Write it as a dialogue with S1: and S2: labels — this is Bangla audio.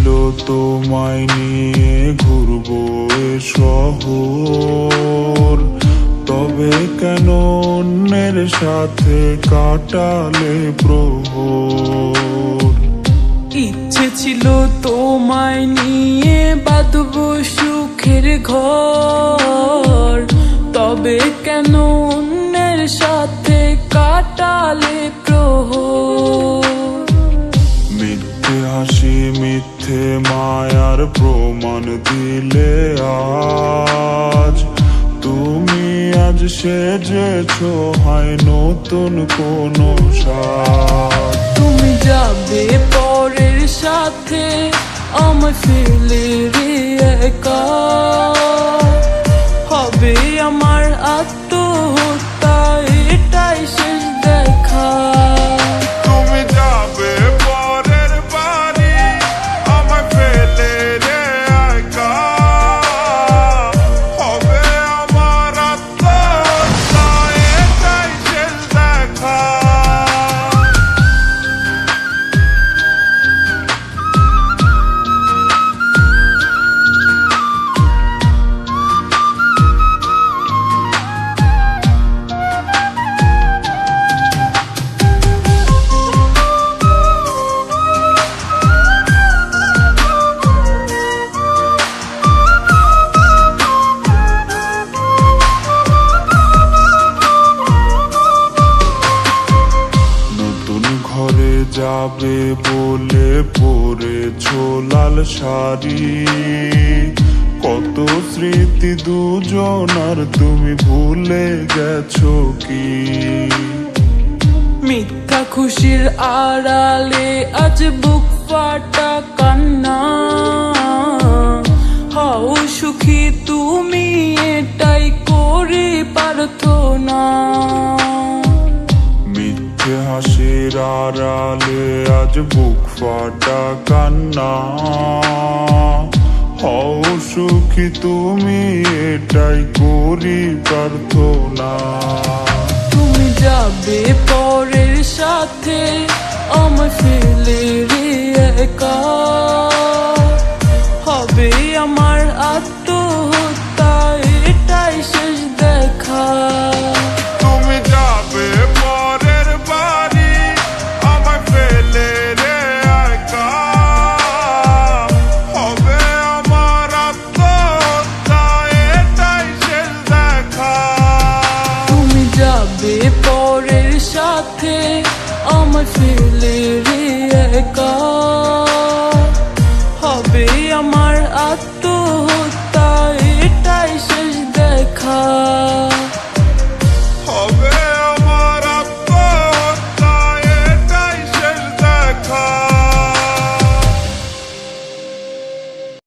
S1: ছিল তোমায় নিয়ে ঘুরবো এ শহর। তবে কেন অন্যের সাথে কাটালে প্রহর?
S2: ইচ্ছে ছিল তোমায় নিয়ে বাঁধব সুখের ঘর। তবে কেন
S1: মায়ার প্রমাণ দিলে আজ। তুমি আজ সে সেজেছ, হয় নতুন কোন
S2: তুমি যাবে পরের সাথে আমার
S1: যাবে বলে পরেছ লাল শাড়ি। কত স্মৃতি দুজন আর তুমি ভুলে গেছো কি?
S2: মিথ্যা খুশির আড়ালে আজ বুক ফাটা
S1: হাসির আজ বুক ফাটা কান্না। হও সুখী, তুমি এটাই করি প্রার্থনা।
S2: তুমি যাবে পরের সাথে আমার ফেলে রে একা। হবে আমার আত্মহত্যা
S1: সাথে আমার ফিরলে রে একা। হবে আমার আত্মহত্যা এটাই শেষ দেখা।